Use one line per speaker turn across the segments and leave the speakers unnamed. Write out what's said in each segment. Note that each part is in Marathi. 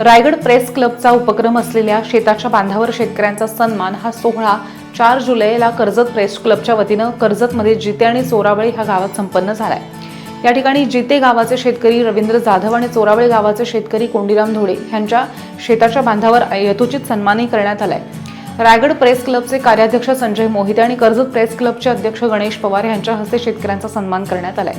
रायगड प्रेस क्लबचा उपक्रम असलेल्या शेताच्या बांधावर शेतकऱ्यांचा सन्मान हा सोहळा चार जुलैला कर्जत प्रेस क्लबच्या वतीनं कर्जतमध्ये जिते आणि चोरावळी ह्या गावात संपन्न झालाय. या ठिकाणी जिते गावाचे शेतकरी रवींद्र जाधव आणि चोरावळे गावाचे शेतकरी कोंडीराम धोडे यांच्या शेताच्या बांधावर यथोचित सन्मानही करण्यात आलाय. रायगड प्रेस क्लबचे कार्याध्यक्ष संजय मोहिते आणि कर्जत प्रेस क्लबचे अध्यक्ष गणेश पवार यांच्या हस्ते शेतकऱ्यांचा सन्मान करण्यात आलाय.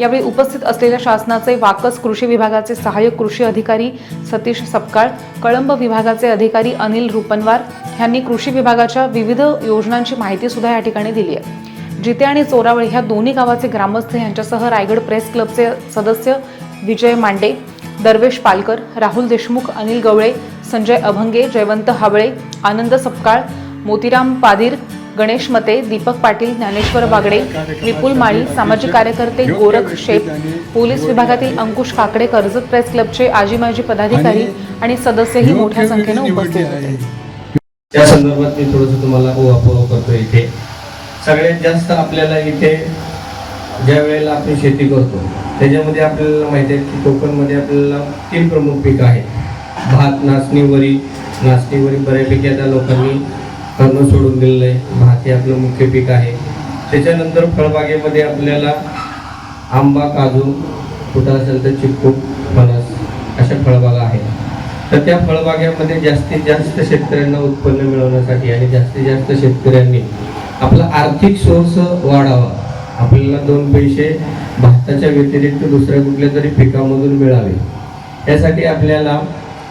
यावेळी उपस्थित असलेल्या शासनाचे वाकस कृषी विभागाचे सहाय्यक कृषी अधिकारी सतीश सपकाळ कळंब विभागाचे अधिकारी अनिल रुपनवार यांनी कृषी विभागाच्या विविध योजनांची माहिती सुद्धा या ठिकाणी दिली आहे. जिते आणि चोरावळी ह्या दोन्ही गावाचे ग्रामस्थ यांच्यासह रायगड प्रेस क्लबचे सदस्य विजय मांडे दरवेश पालकर राहुल देशमुख अनिल गवळे संजय अभंगे जयवंत हावळे आनंद सपकाळ मोतीराम पादीर गणेश मते दीपक पाटील ज्ञानेश्वर बागडे विपुल माळी सामाजिक कार्यकर्ते गोरख शेप पोलीस विभागातील अंकुश काकडे कर्जत प्रेस क्लबचे आजी माजी पदाधिकारी आणि सदस्यही मोठ्या संख्येनं उपस्थित होते.
त्या संदर्भात मी थोडस तुम्हाला करतो इथे. सगळ्यात जास्त आपल्याला इथे ज्या वेळेला आपण शेती करतो त्याच्यामध्ये आपल्याला माहिती आहे की कोकणमध्ये आपल्याला तीन प्रमुख पीक आहेत. भात नाचणीवरी नाचणीवरी बऱ्यापैकी आता लोकांनी अन्न सोडून दिलेलं आहे भात हे आपलं मुख्य पीक आहे. त्याच्यानंतर फळबागेमध्ये आपल्याला आंबा काजू कुठं असेल तर चिक्कू फणस अशा फळबागा आहेत. तर त्या फळबागेमध्ये जास्तीत जास्त शेतकऱ्यांना उत्पन्न मिळवण्यासाठी आणि जास्तीत जास्त शेतकऱ्यांनी आपला आर्थिक सोर्स वाढावा. आपल्याला दोन पैसे भाताच्या व्यतिरिक्त दुसऱ्या कुठल्या तरी पिकामधून मिळावे. यासाठी आपल्याला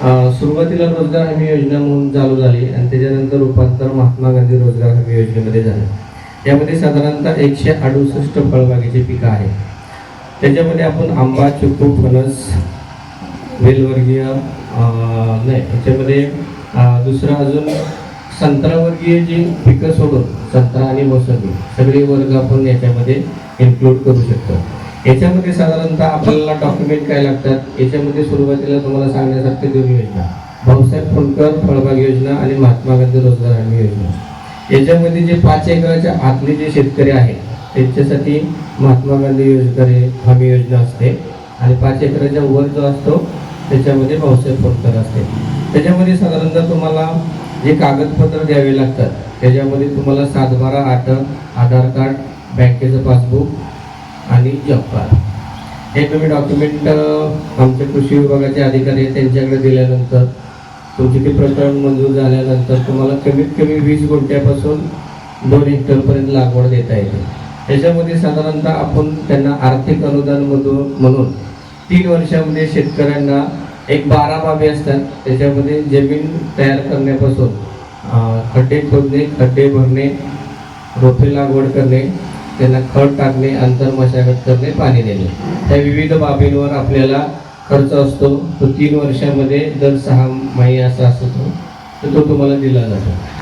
सुरुवातीला रोजगार हमी योजना म्हणून चालू झाली आणि त्याच्यानंतर रूपांतर महात्मा गांधी रोजगार हमी योजनेमध्ये झालं. यामध्ये साधारणतः एकशे अडुसष्ट फळबागेची पिकं आहेत. त्याच्यामध्ये आपण आंबा चिकू फणस वेलवर्गीय नाही त्याच्यामध्ये दुसरं अजून संत्रावर्गीय जी पिकं सोडून संत्रा आणि मोसंबी सगळे वर्ग आपण याच्यामध्ये इन्क्लूड करू शकतो. याच्यामध्ये साधारणतः आपल्याला डॉक्युमेंट काय लागतात? याच्यामध्ये सुरुवातीला तुम्हाला सांगण्यासारखे दोन योजना. भाऊसाहेब फुंडकर फळबाग योजना आणि महात्मा गांधी रोजगार हमी योजना. याच्यामध्ये जे पाच एकराच्या आतले जे शेतकरी आहेत त्यांच्यासाठी महात्मा गांधी रोजगार हमी योजना असते. आणि पाच एकराच्या वर जो असतो त्याच्यामध्ये भाऊसाहेब फुंडकर असते. त्याच्यामध्ये साधारणतः तुम्हाला जे कागदपत्र द्यावे लागतात त्याच्यामध्ये तुम्हाला सातबारा आठ आधार कार्ड बँकेचं पासबुक आणि जॉब कार्ड हे तुम्ही डॉक्युमेंट आमचे कृषी विभागाचे अधिकारी आहेत त्यांच्याकडे दिल्यानंतर तुमचे ते प्रकरण मंजूर झाल्यानंतर तुम्हाला कमीत कमी वीस गुंठ्यापासून दोन हेक्टरपर्यंत लागवड देता येते. त्याच्यामध्ये साधारणतः आपण त्यांना आर्थिक अनुदान मधून म्हणून तीन वर्षामध्ये शेतकऱ्यांना एक बारा बाबी असतात. त्याच्यामध्ये जमीन तयार करण्यापासून खड्डे खोदणे खड्डे भरणे रोपे लागवड करणे त्यांना खत टाकणे अंतर मशागत करणे पाणी देणे. त्या विविध बाबींवर आपल्याला खर्च असतो. तो तीन वर्षामध्ये दर सहा महिने असा असतो. तर तो तुम्हाला दिला जातो.